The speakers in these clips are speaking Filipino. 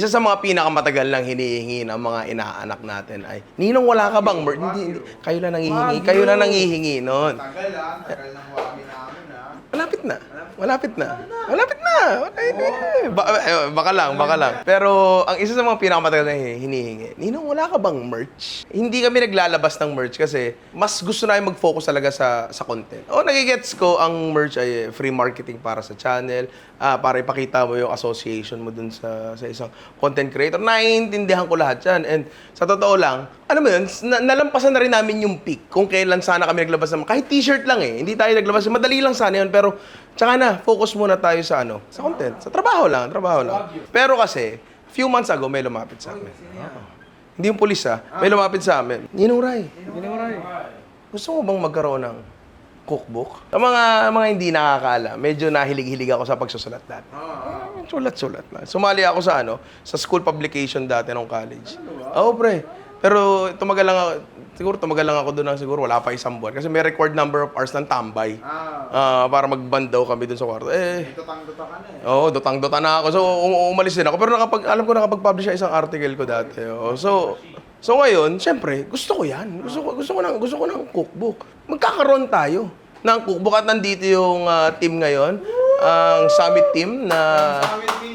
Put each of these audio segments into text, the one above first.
isa sa mga pinakamatagal lang hinihingi ng mga inaanak natin ay, Ninong, wala ka bang merch? Hindi, hindi. Kayo lang nangihingi. Kayo lang nangihingi noon. Tagal ah, tagal ng wami namin ah. Malapit na. Malapit na. Malapit na. Ay, eh, eh, baka lang, baka lang. Pero ang isa sa mga pinakamatagal na hinihingi, Ninong, wala ka bang merch? Hindi kami naglalabas ng merch kasi mas gusto namin mag-focus talaga sa sa content. O, nagigets ko ang merch ay eh, free marketing para sa channel, ah, para ipakita mo yung association mo dun sa, sa isang content creator. Naiintindihan ko lahat yan. And sa totoo lang, alam mo yun, na- nalampasan na rin namin yung peak kung kailan sana kami naglabas ng kahit t-shirt lang eh. Hindi tayo naglabas. Madali lang sana yun. Pero, tsaka na, focus muna tayo sa ano, sa content. Sa trabaho lang, trabaho lang. Pero kasi, few months ago, may lumapit sa amin. Oo. Hindi yung pulis ha, may lumapit sa amin. Ninong Ray, gusto mo bang magkaroon ng cookbook? Sa mga mga hindi nakakala, medyo nahilig-hilig ako sa pagsusulat dati. Ah, Sulat-sulat lang. Sumali ako sa ano, sa school publication dati nung college. Oo, pre. Pero tumagal lang ako, siguro tumagal lang ako doon ng siguro wala pa isang buwan. Kasi may record number of hours ng tambay. Ah, para mag-band daw kami doon sa kwarto. Eh, Tutang-tuta ka na eh. Oo, dutang-duta na ako. So, um- umalis din ako. Pero nakapag, alam ko nakapag-publish siya isang article ko dati. Oo. So, so ngayon, syempre, gusto ko yan. Gusto ko, gusto ko ng, gusto ko ng cookbook. Magkakaroon tayo ng cookbook. At nandito yung ah, team ngayon. Ang summit team na...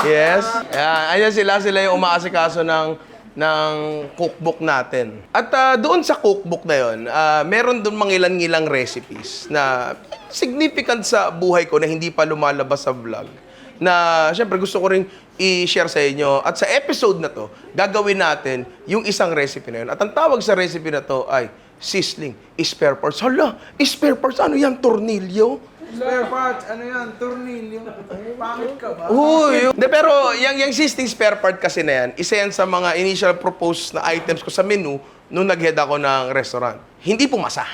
Yes. Ayan, ayan sila. Sila yung umaasikaso ng ng cookbook natin. At ah, doon sa cookbook na yon, ah, meron doon mga ilan-ilang recipes na significant sa buhay ko na hindi pa lumalabas sa vlog. Na syempre gusto ko ring i-share sa inyo. At sa episode na to, gagawin natin yung isang recipe na yun. At ang tawag sa recipe na to ay sizzling spare parts. Hala, spare parts, ano yan, tornilyo? Spare parts, ano yan, tornilyo. Pangit ka ba? Uy! De, pero yung, yung existing spare part kasi na yan, isa yan sa mga initial proposed na items ko sa menu nung nag-head ako ng restaurant. Hindi pumasa.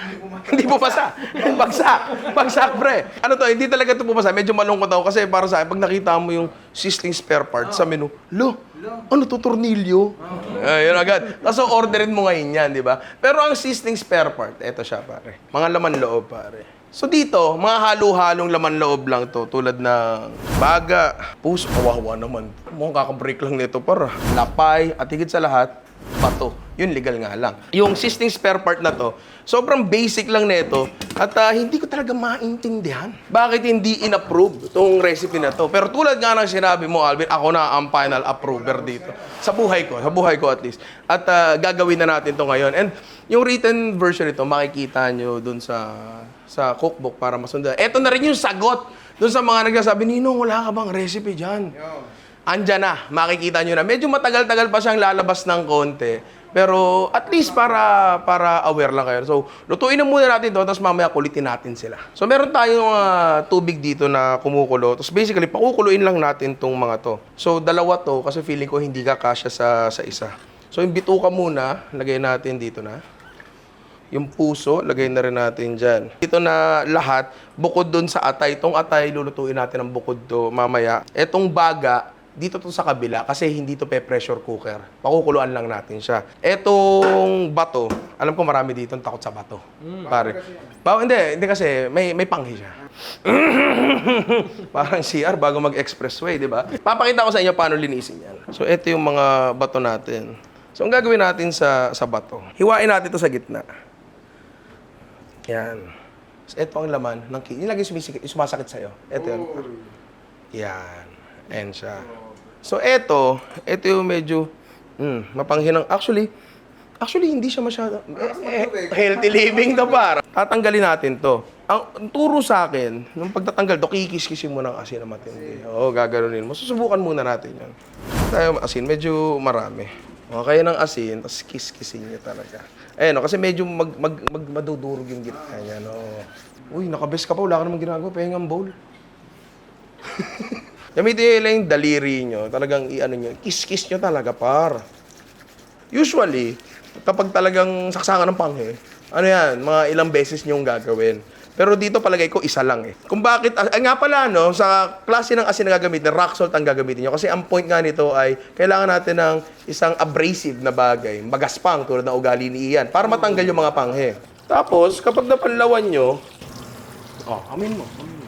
Hindi pumasa. Bagsak. Bagsak, pre. Ano to, hindi talaga ito pumasa. Medyo malungkot ako kasi para sa akin, pag nakita mo yung sizzling spare part sa menu, lo, ano to, tornilyo? Ayun agad. Tapos orderin mo ngayon yan, di ba? Pero ang sizzling spare part, eto siya, pare. Mga laman loob, pare. So dito, mga halo-halong laman loob lang to tulad ng baga, puso, kawawa naman. Mukhang kakabreak lang nito para. Lapay, at higit sa lahat, bato. Yun, legal nga lang. Yung sizzling spare part na to, sobrang basic lang nito at ah, hindi ko talaga maintindihan. Bakit hindi in-approve itong recipe na to? Pero tulad nga ng sinabi mo, Alvin, ako na ang final approver dito. Sa buhay ko, sa buhay ko at least. At ah, gagawin na natin to ngayon. And yung written version nito, makikita nyo dun sa sa cookbook para masundan. Ito na rin yung sagot dun sa mga nagsasabi, Ninong, wala ka bang recipe dyan? Andyan na, makikita nyo na. Medyo matagal-tagal pa siyang lalabas ng konti. Pero at least para para aware lang kayo. So, lutuin na muna natin to, tapos mamaya kulitin natin sila. So, meron tayong ah, tubig dito na kumukulo. Tapos basically, pakukuluin lang natin tong mga to. So, dalawa to kasi feeling ko hindi ka kasya sa, sa isa. So, yung bituka muna, lagay natin dito na. Yung puso, lagay na rin natin dyan. Ito na lahat, bukod dun sa atay. Itong atay, lulutuin natin ng bukod to mamaya. Etong baga, dito to sa kabila kasi hindi to pe pressure cooker. Pakukuluan lang natin siya. Etong bato, alam ko marami dito ang takot sa bato. Pare. Ba, hindi, hindi kasi may may panghi siya. Parang CR bago mag-expressway, di ba? Papakita ko sa inyo paano linisin yan. So, ito yung mga bato natin. So, ang gagawin natin sa sa bato, hiwain natin to sa gitna. Yan. So, ito ang laman ng kidney. Yung lagi sumisikip, yung sumasakit sa'yo. Ito yun. Yan. Ayan siya. So, ito, ito yung medyo, mm, mapanghinang. Actually, actually, hindi siya masyado, eh, eh, healthy living to para. Tatanggalin natin to. Ang, turo sa akin, nung pagtatanggal, do, kikis-kisin mo ng asin na matindi. Oo, gaganunin mo. Susubukan muna natin yan. Tayo asin, medyo marami. Okay ng asin, tapos kiss-kissin niya talaga. Ayan, no, kasi medyo mag, mag, mag, madudurog yung gitna niya, no. Uy, nakabes ka pa, wala ka namang ginagawa, pahingang bowl. Gamitin nyo yung daliri nyo, talagang i-ano nyo, kiss-kiss nyo talaga, par. Usually, kapag talagang saksakan ng panghe, ano yan, mga ilang beses nyong gagawin. Pero dito palagay ko isa lang eh. Kung bakit, ah, nga pala no, sa klase ng asin na gagamitin, rock salt ang gagamitin nyo. Kasi ang point nga nito ay, kailangan natin ng isang abrasive na bagay, magaspang tulad ng ugali ni Ian, para matanggal yung mga panghe. Tapos, kapag napanlawan nyo, oh, amin mo, amin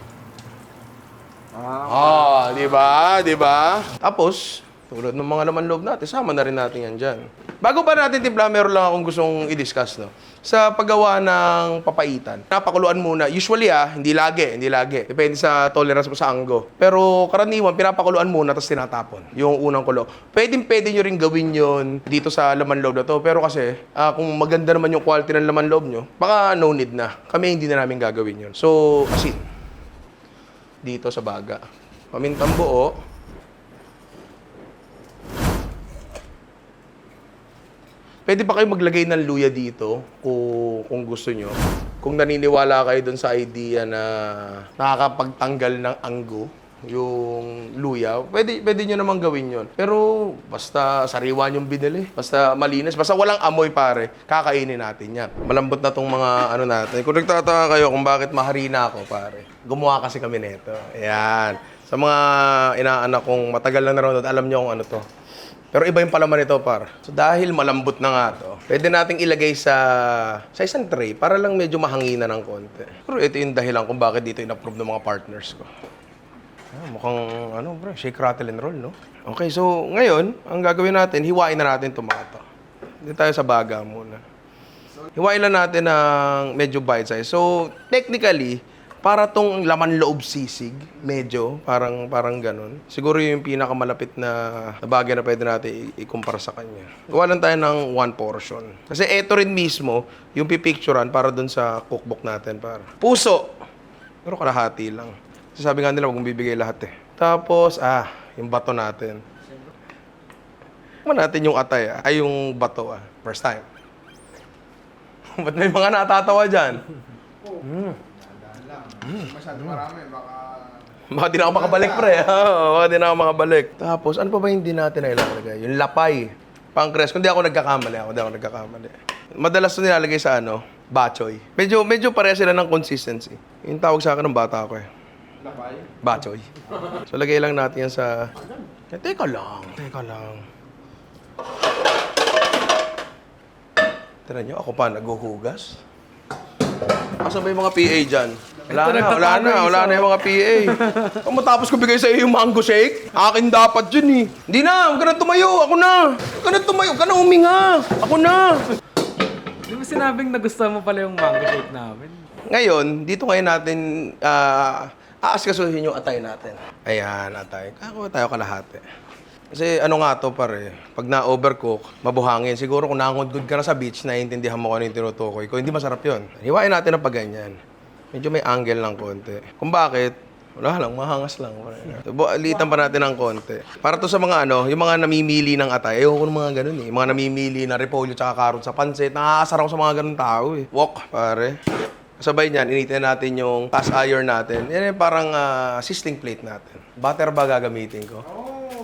Ah, di ba? Di ba? Tapos, Tulad ng mga laman loob natin, sama na rin natin yan dyan. Bago pa natin timpla, meron lang akong gustong i-discuss, no? Sa paggawa ng papaitan, napakuluan muna. Usually, ah, hindi lagi, hindi lagi. Depende sa tolerance mo sa anggo. Pero karaniwan, pinapakuluan muna, tapos tinatapon. Yung unang kulo. Pwede, pwede nyo rin gawin yon dito sa laman loob na to. Pero kasi, ah, kung maganda naman yung quality ng laman loob nyo, baka no need na. Kami hindi na namin gagawin yun. So, asin. Dito sa baga. Pamintang buo. Pwede pa kayo maglagay ng luya dito kung, kung gusto nyo. Kung naniniwala kayo dun sa idea na nakakapagtanggal ng anggo, yung luya, pwede, pwede nyo naman gawin yon. Pero basta sariwa yung binili, basta malinis, basta walang amoy pare, kakainin natin yan. Malambot na tong mga ano natin. Kung nagtataka kayo kung bakit maharina ako pare, gumawa kasi kami nito. Ayan. Sa mga inaanak kong matagal na nanonood, alam nyo kung ano to. Pero iba yung palaman nito, par. So dahil malambot na nga to, pwede nating ilagay sa sa isang tray para lang medyo mahangina ng konti. Pero ito yung dahilan kung bakit dito in-approve ng mga partners ko. Ah, mukhang ano, bro, shake, rattle, and roll, no? Okay, so ngayon, ang gagawin natin, hiwain na natin itong mga to. Dito tayo sa baga muna. Hiwain lang natin ng medyo bite size. So, technically, para tong laman loob sisig, medyo, parang parang ganun. Siguro yung pinakamalapit na, bagay na pwede natin ikumpara sa kanya. Gawa lang tayo ng one portion. Kasi eto rin mismo, yung pipicturean para dun sa cookbook natin. Para. Puso! Pero kalahati lang. Kasi sabi nga nila, huwag mong bibigay lahat eh. Tapos, ah, yung bato natin. Tingnan natin yung atay, ah. ay yung bato ah. First time. Ba't may mga natatawa dyan? Dahan lang. Masyado marami, baka... Baka di na ako makabalik, pre. Oo, baka di na ako makabalik. Tapos, ano pa ba hindi natin na ilalagay? Yung lapay. Pancreas. Kung di ako nagkakamali, ako di ako nagkakamali. Madalas ito nilalagay sa ano, bachoy. Medyo, medyo pareha sila ng consistency. Yung tawag sa akin ng bata ko eh. Bachoy. So, lagay lang natin yan sa... Eh, teka lang. Teka lang. Tira nyo, ako pa naghuhugas. Asa ba yung mga PA dyan? Wala na, wala na, wala na yung mga PA. Kung matapos ko bigay sa iyo yung mango shake, akin dapat yun eh. Hindi na, huwag ka na tumayo, ako na. Huwag ka na tumayo, huwag ka na huminga. Ako na. Di ba sinabing nagustuhan mo pala yung mango shake namin? Ngayon, dito ngayon natin ah aaskasuhin yung atay natin. Ayan, atay. Kako tayo kalahati. Kasi ano nga to pare, pag na-overcook, mabuhangin. Siguro kung nangungod ka na sa beach, naiintindihan mo kung ano yung tinutukoy ko. Hindi masarap yun. Hiwain natin ng pagganyan. Medyo may angle ng konti. Kung bakit, wala lang, mahangas lang. So, bu- litan pa natin ng konti. Para to sa mga ano, yung mga namimili ng atay. Ayoko ng mga ganun eh. Yung mga namimili ng repolyo tsaka carrot sa pansit. Nakakasar ako sa mga ganun tao eh. Wok, pare. Sabay niyan, initin natin yung cast iron natin. Yan yung parang ah, sizzling plate natin. Butter ba gagamitin ko?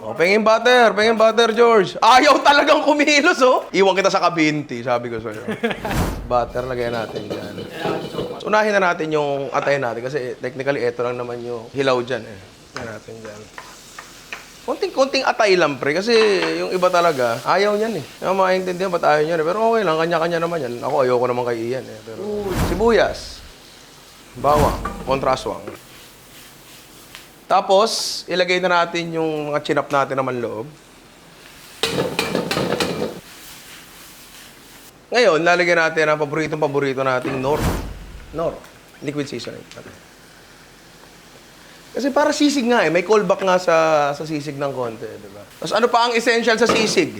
Oh, pengin butter, pengin butter, George. Ayaw talagang kumilos, oh. Iwan kita sa kabinti, sabi ko sa'yo. butter, lagay natin dyan. So, unahin na natin yung atay natin kasi technically, ito lang naman yung hilaw dyan, eh. Lagyan natin dyan. Konting-konting atay lang, pre. Kasi yung iba talaga, ayaw niyan eh. Yung maintindihan, ba't ayaw niyan eh. Pero okay lang, kanya-kanya naman yan. Ako, ayoko naman kay Ian eh. Pero, sibuyas, bawang, kontraswang. Tapos, ilagay na natin yung mga chinap natin naman loob. Ngayon, lalagyan natin ang paboritong-paborito nating Nor. Nor. Liquid seasoning. Kasi para sisig nga eh. May callback nga sa, sa sisig ng konti, di ba? Tapos ano pa ang essential sa sisig?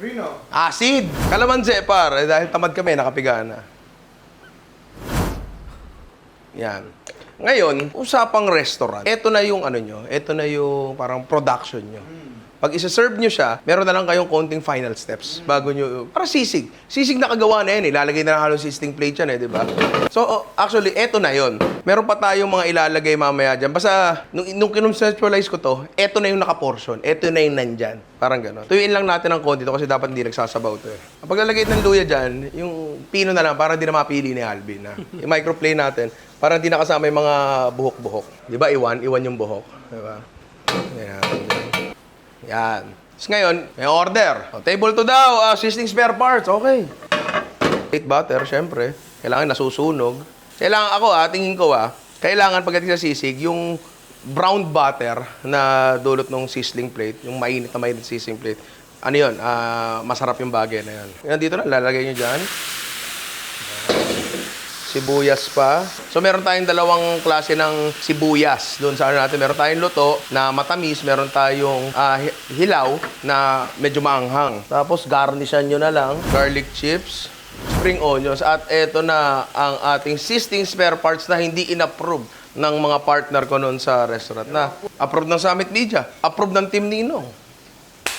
Rino. Acid! Kalamansi, par. Eh, dahil tamad kami, nakapiga na. Yan. Ngayon, usapang restaurant. Ito na yung ano nyo. Ito na yung parang production nyo. Pag isa-serve nyo siya, meron na lang kayong konting final steps bago nyo, para sisig. Sisig na kagawa na yan eh. Lalagay na lang halos sizzling plate yan eh, di ba? So, oh, actually, eto na yon. Meron pa tayong mga ilalagay mamaya dyan. Basta, nung, nung kinonceptualize ko to, eto na yung nakaportion. Eto na yung nandyan. Parang gano'n. Tuyuin lang natin ng konti to kasi dapat hindi nagsasabaw to eh. Pag lalagay ng luya dyan, yung pino na lang para hindi na mapili ni Alvin. Ha? Yung microplane natin, para hindi nakasama yung mga buhok-buhok. Di ba, iwan? Iwan yung buhok. Di ba? Yan. Yan. Tapos ngayon, may order. O, table to daw, ah, sizzling spare parts. Okay. Eight butter, syempre. Kailangan nasusunog. Kailangan ako, ah, tingin ko, ah, kailangan pagdating sa sisig, yung brown butter na dulot ng sizzling plate, yung mainit na mainit sizzling plate. Ano yun? Ah, masarap yung bagay na yun. Yan, dito na, lalagay nyo dyan. Sibuyas pa. So meron tayong dalawang klase ng sibuyas doon sa ano natin. Meron tayong luto na matamis, meron tayong hi- hilaw na medyo maanghang. Tapos garnishan nyo na lang, garlic chips, spring onions, at eto na ang ating sisting spare parts na hindi inapprove ng mga partner ko noon sa restaurant na approve ng Summit Media, approve ng Team Ninong.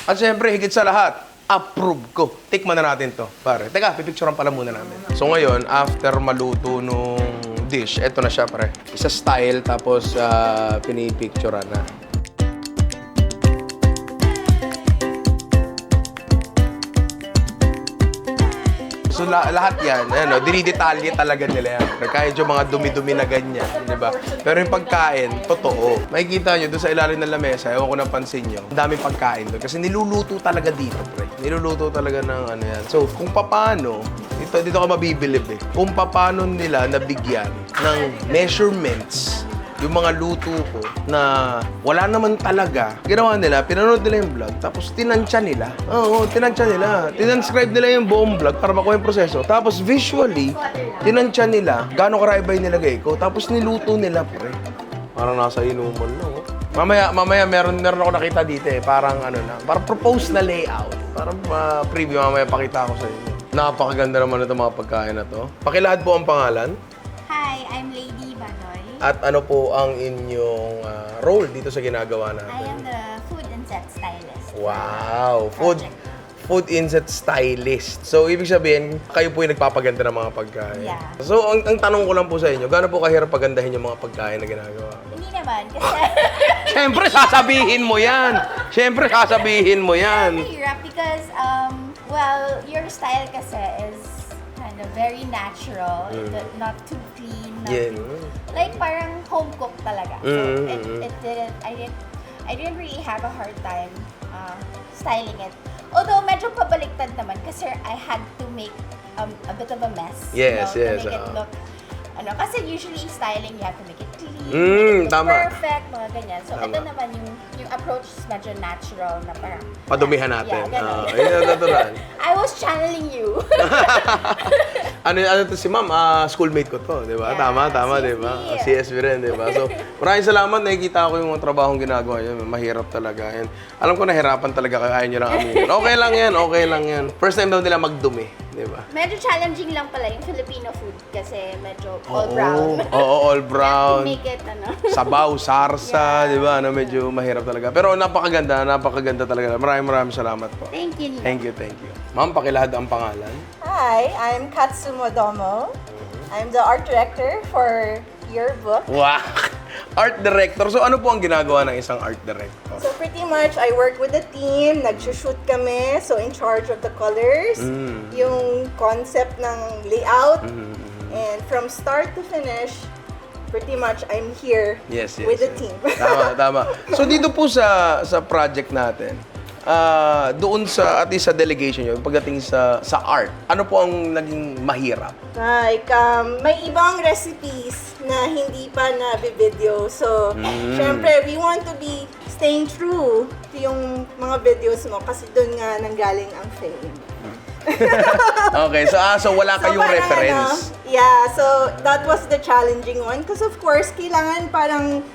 At syempre, higit sa lahat, approve ko. Tikman na natin to, pare. Teka, pipicturean pala muna namin. So ngayon, after maluto nung dish, eto na siya, pare. Isa style, tapos uh, pinipicturean na. So la- lahat yan, ano, dinidetalye talaga nila yan. Kahit yung mga dumi-dumi na ganyan, di ba? Pero yung pagkain, totoo. Makikita nyo doon sa ilalim ng lamesa, ewan ko napansin nyo, ang daming pagkain doon. Kasi niluluto talaga dito, pre. Niluluto talaga ng ano yan. So, kung paano, dito, dito ka mabibilib eh. Kung paano nila nabigyan ng measurements yung mga luto ko na wala naman talaga. Ginawa nila, pinanood nila yung vlog, tapos tinansya nila. Oo, tinansya nila. Tinanscribe nila yung buong vlog para makuha yung proseso. Tapos visually, tinansya nila gaano karami ba yung nilagay ko. Tapos niluto nila, pre. Parang nasa inuman lang, oh. Mamaya, mamaya meron, meron ako nakita dito eh. Parang ano na, parang propose na layout. Parang uh, preview, mamaya pakita ko sa inyo. Napakaganda naman ito mga pagkain na to. Pakilahad po ang pangalan. Hi, I'm Lady. At ano po ang inyong ah, role dito sa ginagawa I natin? am the food and set stylist. Wow! Food food inset stylist. So, ibig sabihin, kayo po yung nagpapaganda ng mga pagkain. Yeah. So, ang, ang tanong ko lang po sa inyo, gaano po kahirap pagandahin yung mga pagkain na ginagawa? Hindi naman, kasi Siyempre, sasabihin mo yan! Siyempre, sasabihin mo yan! mahirap because, um, well, your style kasi is of very natural, It- not too clean, not Yeah. too, like parang home cooked talaga. So, Mm, it, mm, mm. it didn't, I didn't, I didn't really have a hard time uh, styling it. Although, medyo pabaliktad naman kasi I had to make um, a bit of a mess. Yes, you know, yes, To make it ah. look, ano, kasi usually styling, you have to make it clean, Mm, make it look tama. perfect, mga ganyan. So, ito Tama. naman yung approach is medyo natural na parang, Padumihan natin. Yeah, ganun. Ah, yun ang natural. I was channeling you. ano, ano to si ma'am, ah, schoolmate ko to, di ba? Yeah, tama, tama, CSB. di ba? Ah, CSB rin, di ba? So, maraming salamat. Nakikita ko yung mga trabahong ginagawa niyo. Mahirap talaga. And alam ko nahirapan talaga kayo. Ayaw niyo lang aminin. Okay lang yan, okay lang yan. First time daw nila magdumi, di ba? medyo challenging lang pala yung Filipino food kasi medyo all brown. Oo, all brown. make it, ano. Sabaw, sarsa, di ba? Ano, medyo mahirap talaga. Pero napakaganda, napakaganda talaga. Maraming maraming salamat po. Thank you. Thank you, thank you. Ma'am, pakilahad ang pangalan. Hi, I'm Katsumo Domo. I'm the art director for your book. Wow! Art director. So ano po ang ginagawa ng isang art director? So pretty much, I work with the team, nag-shoot kami, so in charge of the colors, Mm. yung concept ng layout, Mm-hmm. and from start to finish, pretty much I'm here Yes, yes. with the yes. team. tama, tama. So dito po sa sa project natin, ah doon sa at least sa delegation nyo, pagdating sa sa art, ano po ang naging mahirap? Like, um, may ibang recipes na hindi pa na video. So, Mm. syempre, we want to be staying true to yung mga videos mo kasi doon nga nanggaling ang fame. Okay, so ah, so wala kayong parang reference. ano, yeah, so that was the challenging one because of course, kailangan parang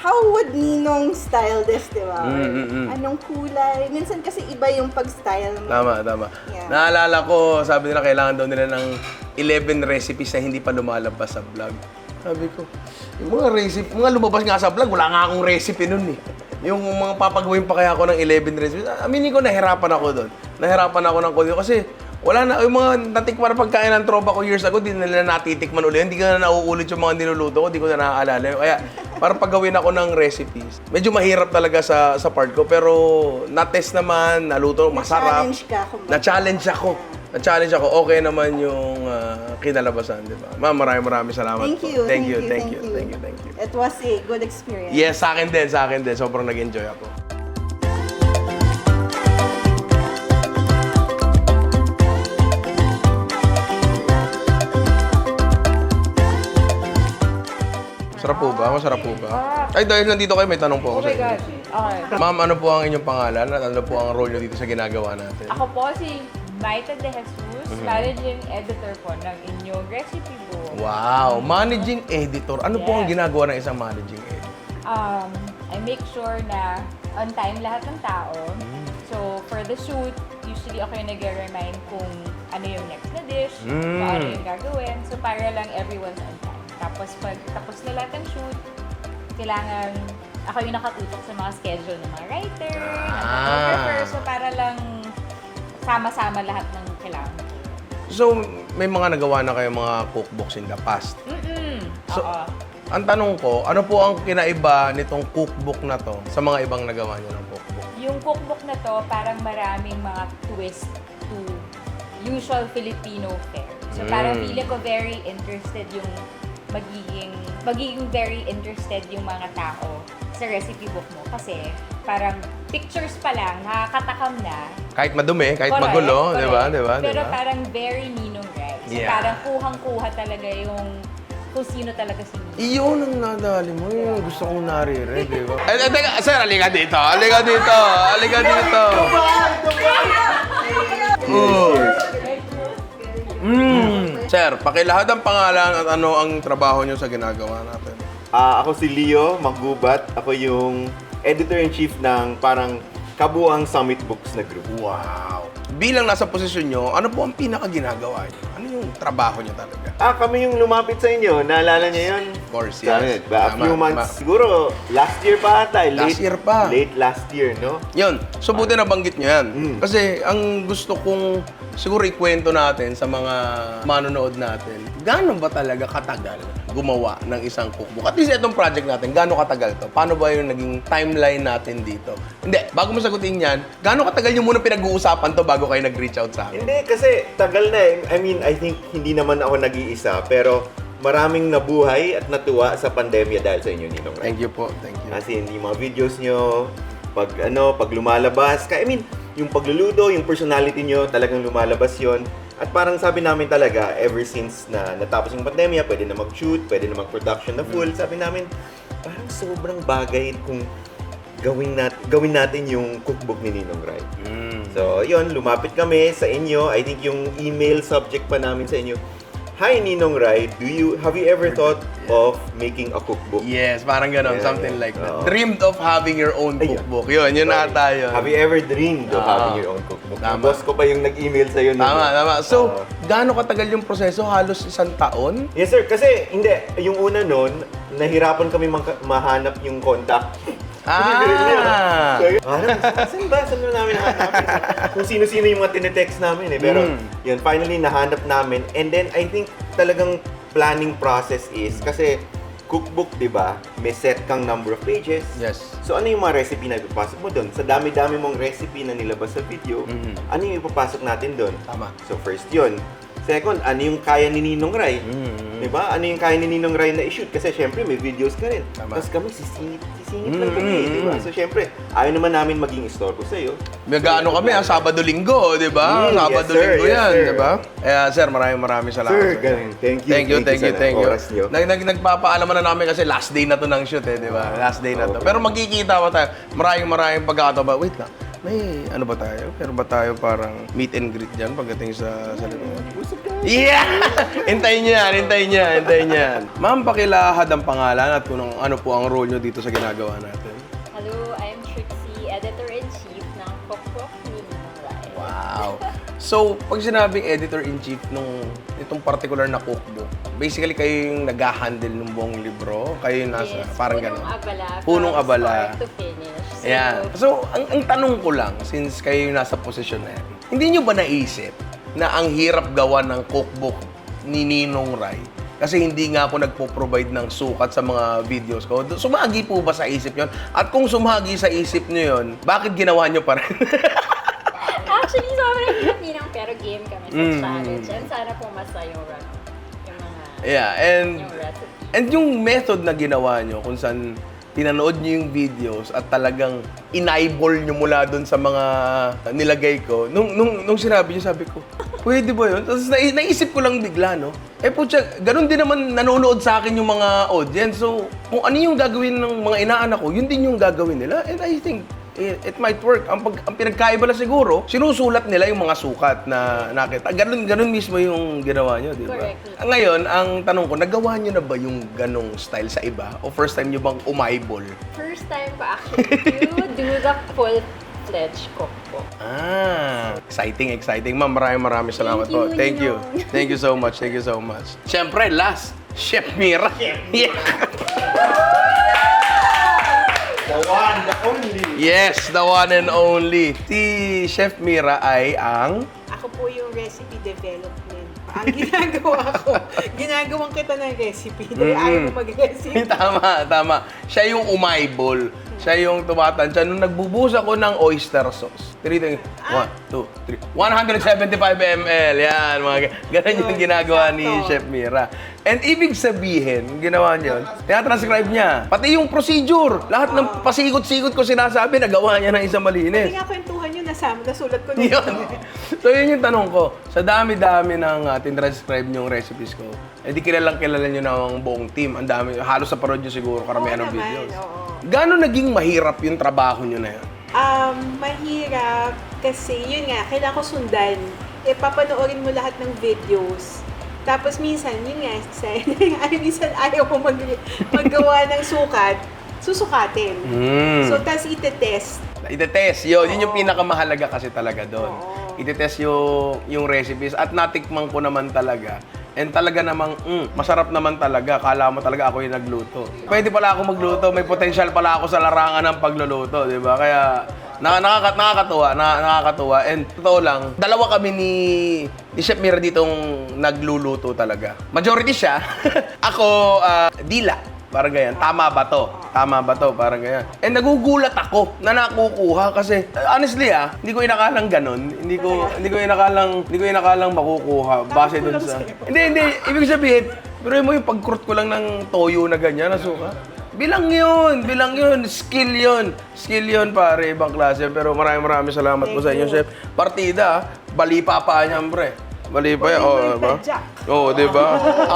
how would Ninong style this, di ba? Mm, mm, mm. Anong kulay? Minsan kasi iba yung pag-style mo. Tama, tama. Yeah. Naalala ko, sabi nila kailangan daw nila ng 11 recipes na hindi pa lumalabas sa vlog. Sabi ko, yung mga recipe, mga lumabas nga sa vlog, wala nga akong recipe nun eh. Yung mga papagawin pa kaya ako ng 11 recipes, aminin ko, nahirapan ako doon. Nahirapan ako ng konti kasi wala na, yung mga natikman na pagkain ng tropa ko years ago, di na nila natitikman ulit. Hindi ko na nauulit yung mga niluluto ko, di ko na naaalala. Kaya, para paggawin ako ng recipes, medyo mahirap talaga sa sa part ko. Pero, na-test naman, naluto, masarap. Na-challenge ka. Na-challenge ako. Na-challenge ako. Okay naman yung ah, kinalabasan, di ba? Ma'am, maraming maraming salamat Thank po. you, Thank you, thank you, you. thank you, thank you. It was a good experience. Yes, sa akin din, sa akin din. Sobrang nag-enjoy ako. Sarap po ba? Masarap po ba? Ay, dahil nandito kayo, may tanong po ako Oh sa my inyo. God. Okay. Ma'am, ano po ang inyong pangalan at ano po ang role nyo dito sa ginagawa natin? Ako po si Maita De Jesus, managing editor po ng inyong recipe book. Wow, managing editor. Ano po ang Yes. ginagawa ng isang managing editor? Um, I make sure na on time lahat ng tao. So, for the shoot, usually ako yung nag-remind kung ano yung next na dish, Mm. kung ano yung gagawin. So, para lang everyone's on time. Tapos, pag tapos na lahat ng shoot, kailangan ako yung nakatutok sa mga schedule ng mga writer, ng Ah. photographer. So, para lang sama-sama lahat ng kailangan. So, may mga nagawa na kayo mga cookbooks in the past. Mm-mm. So, Oo. ang tanong ko, ano po ang kinaiba nitong cookbook na to sa mga ibang nagawa niyo ng cookbook? Yung cookbook na to, parang maraming mga twist to usual Filipino fare. So parang Mm. feeling ko very interested yung magiging, magiging very interested yung mga tao sa recipe book mo. Kasi parang pictures pa lang, nakakatakam na. Kahit madumi, kahit Correct, magulo, di ba? correct. Di ba? Di Pero ba? parang very ninong rice. So Yeah. parang kuhang-kuha talaga yung kung sino talaga si Ninong. Iyon ang nadali mo. Yung gusto kong naririnig, di ba? Eh, eh, teka, sir, halika dito. Halika dito. Halika dito. Mm. Sir, pakilahad ang pangalan at ano ang trabaho niyo sa ginagawa natin. Ah, ako si Leo Maggubat. Ako yung editor-in-chief ng parang kabuang Summit Books na group. Wow. Bilang nasa posisyon nyo, ano po ang pinaka-ginagawa niyo? Ano yung trabaho niyo talaga? Ah, kami yung lumapit sa inyo. Naalala niyo yun? Of course, yes. amin, ba, a Tama, few months, tama. siguro last year pa ata. eh, Last late, year pa. Late last year, no? Yun. So, buti nabanggit nyo yan. Mm. Kasi, ang gusto kong siguro ikwento natin sa mga manonood natin, gaano ba talaga katagal gumawa ng isang cookbook? At least itong project natin, gaano katagal to? Paano ba yung naging timeline natin dito? Hindi, bago mo sagutin yan, gaano katagal nyo muna pinag-uusapan to bago kayo nag-reach out sa akin? Hindi, kasi tagal na eh. I mean, I think hindi naman ako nag-iisa, pero maraming nabuhay at natuwa sa pandemya dahil sa inyo, Ninong Ray. Thank you po, thank you. As in, yung mga videos nyo, pag ano, pag lumalabas, ka, I mean, yung pagluluto, yung personality nyo, talagang lumalabas yon At parang sabi namin talaga, ever since na natapos yung pandemya, pwede na mag-shoot, pwede na mag-production na full, sabi namin, parang sobrang bagay kung gawin, nat gawin natin yung cookbook ni Ninong Rai. Mm. So, yun, lumapit kami sa inyo. I think yung email subject pa namin sa inyo, Hi Ninong Rai, do you have you ever thought of making a cookbook? Yes, parang ganon, Yeah, something yeah. like that. Oo. Dreamed of having your own Ayun. cookbook. Yun, yun na Sorry. tayo. Have you ever dreamed of Ah. having your own cookbook? Tama. Yung boss ko pa yung nag-email sa'yo. nun. Tama, tama. So, Oo. gaano katagal yung proseso? Halos isang taon? yes sir, kasi hindi, yung una nun, nahirapan kami mahanap yung contact. Ah! Hanap, saan ba? Saan na namin hanapin? Kung sino-sino yung mga tinetext namin eh. Pero, Mm. yun, finally, nahanap namin. And then, I think talagang planning process is, kasi cookbook, di ba, may set kang number of pages. Yes. So, ano yung mga recipe na ipapasok mo doon? Sa dami-dami mong recipe na nilabas sa video, Mhm. ano yung ipapasok natin doon? Tama. So, first yun. Second, ano yung kaya ni Ninong Rai? Mhm. Di ba? Ano yung kaya ni Ninong Rai na i-shoot? Kasi syempre, may videos ka rin. Tama. Tapos kami, sisingit, sisingit lang kami. Mhm. Di ba? So, syempre, ayaw naman namin maging istorbo sa'yo. Nag-ano kami, ha? Sabado-linggo, di ba? Mm, yes, Sabado-linggo. Yes, yan, sir. di ba? Eh, sir, maraming maraming salamat. Sir, ganun. Thank you. Thank you, thank you, sa thank you. oras nyo. Nag, nag, nagpapaalaman na namin kasi last day na to ng shoot eh, di ba? Last day na to. Okay. Pero magkikita pa tayo. Maraming maraming pagkakataon ba? Wait lang. May ano ba tayo? Pero ba tayo parang meet and greet dyan pagdating sa sa Yeah! hintayin niyo yan, hintayin niyo yan, hintayin niyo yan. Ma'am, pakilahad ang pangalan at kung ano po ang role niyo dito sa ginagawa natin. Hello, I'm Trixie, Editor-in-Chief ng Ninong Rai. Wow. So, pag sinabing editor-in-chief nung itong particular na cookbook, basically kayo yung nag-handle ng buong libro, kayo yung nasa, Yes, parang punong gano'n. abala. Punong from abala. Start to finish. So, Ayan. So, ang, ang tanong ko lang, since kayo yung nasa posisyon na yan, hindi nyo ba naisip na ang hirap gawa ng cookbook ni Ninong Rai? Kasi hindi nga ako nagpo-provide ng sukat sa mga videos ko. Sumagi po ba sa isip nyo? At kung sumagi sa isip nyo yun, bakit ginawa nyo pa rin? Actually, sobrang hirap ninang pero game kami sa Mm. challenge. And sana pumasa yung, yung mga yeah, and yung recipe. And yung method na ginawa nyo, kung saan tinanood nyo yung videos at talagang in-eyeball nyo mula dun sa mga nilagay ko, nung, nung, nung sinabi nyo, sabi ko, pwede ba yun? Tapos nai- naisip ko lang bigla, no? Eh po, ganun din naman nanonood sa akin yung mga audience. So, kung ano yung gagawin ng mga inaanak ko, yun din yung gagawin nila. And I think, it, it might work. Ang, pag, ang pinagkaiba lang siguro, sinusulat nila yung mga sukat na nakita. Ganun, ganun mismo yung ginawa nyo, di ba? Correct. Ngayon, ang tanong ko, nagawa nyo na ba yung ganong style sa iba? O first time nyo bang umaybol? First time ko actually to do the full-fledged cookbook. Ah, exciting, exciting. Ma'am, maraming maraming salamat Thank you, po. Thank you. Ninong. Thank you so much. Thank you so much. Siyempre, last, Chef Mira. Yeah. The one, the only. Yes, the one and only. Si Chef Mira ay ang... Ako po yung recipe development. Ang ginagawa ko, ginagawang kita ng recipe dahil Mm-mm. ayaw mo mag-recipe. tama, tama. Siya yung umaybol. Siya yung tumatansya. Nung nagbubuhos ako ng oyster sauce. Tinitin, one, two, three. 175 ml. Yan, mga ga- ganun yung Yun, ginagawa ni. Chef Mira. And ibig sabihin, ginawa niya, tinatranscribe niya. Pati yung procedure. Lahat ng pasikot-sikot ko sinasabi, nagawa niya ng isang Hindi malinis. nga kwentuhan yun, nasama, nasulat ko na Yun. So yun yung tanong ko. Sa dami-dami ng uh, tinranscribe yung recipes ko, eh di kilalang kilala nyo na ang buong team. Ang dami, halos sa parod siguro karamihan ng Oo naman, videos. oo. Gano'n naging mahirap yung trabaho nyo na yun? Um, mahirap kasi yun nga, kailangan ko sundan. E, papanoorin mo lahat ng videos. Tapos minsan, yun nga, ay, minsan ayaw mo mag, maggawa ng sukat, susukatin. Mm. So, tas itetest. Itetest, yun. Yun yung pinakamahalaga kasi talaga doon. Oo. Itetest yung, yung recipes at natikman ko naman talaga. And talaga namang, mm, masarap naman talaga. Kala mo talaga ako yung nagluto. Pwede pala ako magluto. May potential pala ako sa larangan ng pagluluto, di ba? Kaya, naka, nakaka, nakakatuwa, na, nakakatuwa. And totoo lang, dalawa kami ni, ni Chef Mira ditong nagluluto talaga. Majority siya. ako, ah, dila. Parang ganyan. Tama ba to? Tama ba to? Parang ganyan. And nagugulat ako na nakukuha kasi uh, honestly ah, hindi ko inakalang ganun. Hindi ko hindi ko inakalang hindi ko inakalang makukuha base dun sa. Hindi, hindi. Ibig sabihin, pero mo yung pag-crot ko lang ng toyo na ganyan, na suka. Bilang yun, bilang yun, skill yun. Skill yun pare, ibang klase. Pero maraming maraming salamat po sa inyo, chef. Partida, ah. bali pa pa niyan, pre. Bali pa yan, oh, pa yung diba? Oo, di ba?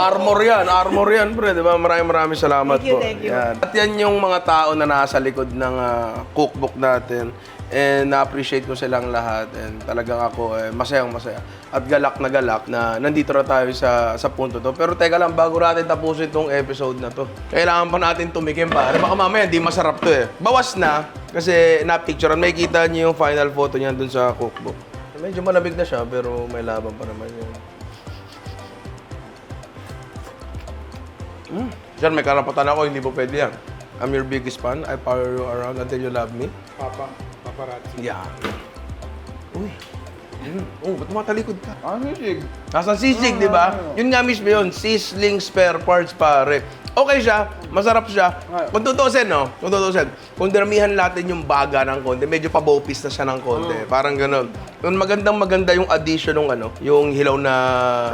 Armor yan, armor yan, pre, di ba? Maraming maraming salamat Thank you, po. thank you. Yan. At yan yung mga tao na nasa likod ng ah, cookbook natin. And na-appreciate ko silang lahat. And talagang ako, eh, masayang masaya. At galak na galak na nandito na tayo sa, sa punto to. Pero teka lang, bago natin tapusin itong episode na to, kailangan pa natin tumikim pare. Baka mamaya hindi masarap to eh. Bawas na, kasi na-picturean. May kita niyo yung final photo niya dun sa cookbook. Medyo malamig na siya, pero may laban pa naman yun. Mm. Diyan, may karapatan ako, hindi po pwede yan. I'm your biggest fan. I power you around until you love me. Papa, paparazzi. Yeah. Uy. Mm. Oh, ba't tumatalikod ka? Ang sisig. Nasaan sisig, di ba? Yun nga mismo yun, sizzling spare parts, pare. Okay siya, masarap siya. Kung tutusin, no? Kung tutusin, kung diramihan natin yung baga ng konti, medyo pabopis na siya ng konti. Parang ganun. Yung magandang maganda yung addition ng ano, yung hilaw na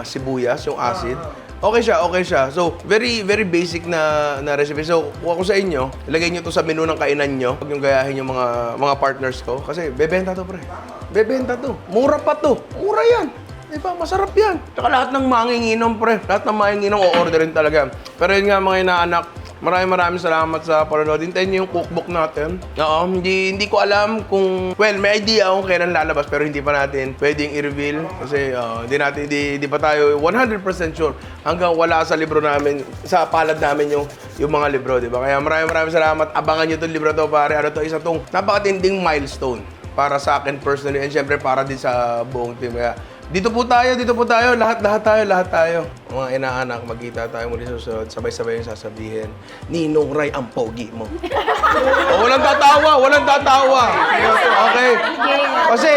sibuyas, yung acid. Okay siya, okay siya. So, very, very basic na, na recipe. So, kung ako sa inyo, ilagay nyo to sa menu ng kainan nyo. Huwag yung gayahin yung mga, mga partners ko. Kasi, bebenta to, pre. Bebenta to. Mura pa to. Mura yan. Di ba? Masarap yan. Tsaka lahat ng manginginom, pre. Lahat ng manginginom, o-orderin talaga. Pero yun nga, mga inaanak, maraming maraming salamat sa panonood. Hintayin niyo yung cookbook natin. Oo, hindi, hindi ko alam kung... Well, may idea kung kailan lalabas, pero hindi pa natin pwedeng i-reveal. Kasi uh, hindi natin, hindi pa tayo 100% sure hanggang wala sa libro namin, sa palad namin yung, yung mga libro, di ba? Kaya maraming maraming salamat. Abangan niyo itong libro to, pare. Ano to, isa tong napakatinding milestone para sa akin personally and syempre para din sa buong team. Kaya dito po tayo, dito po tayo, lahat, lahat tayo, lahat tayo. Mga inaanak, magkita tayo muli susunod. Sabay-sabay yung sasabihin, Ninong Ray, ang pogi mo. o, walang tatawa, walang tatawa. Okay? Kasi,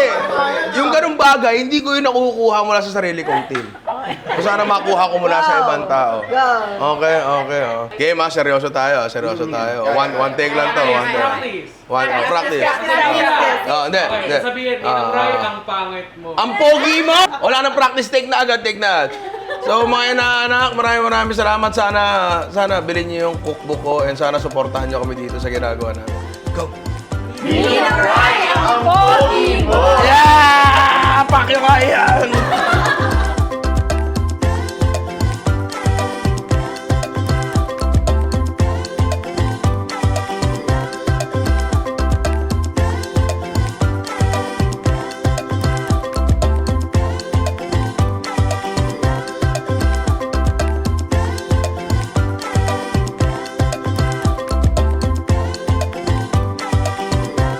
yung ganung bagay, hindi ko yun nakukuha mula sa sarili kong team. Kung sana makuha ko mula sa ibang tao. Okay, okay. Oh. Game ah, seryoso tayo, ah, seryoso tayo. One, one take lang to, one take. Practice. One, oh, practice. Oh, hindi, Okay, hindi. sasabihin, Ah, Ninong Ray, ah. ang pangit mo. Ang pogi mo! Wala nang practice, take na agad, take na. So mga inaanak, maraming maraming salamat. Sana, sana bilhin niyo yung cookbook ko and sana supportahan niyo kami dito sa ginagawa namin. Go! Ang pogi mo! Yeah!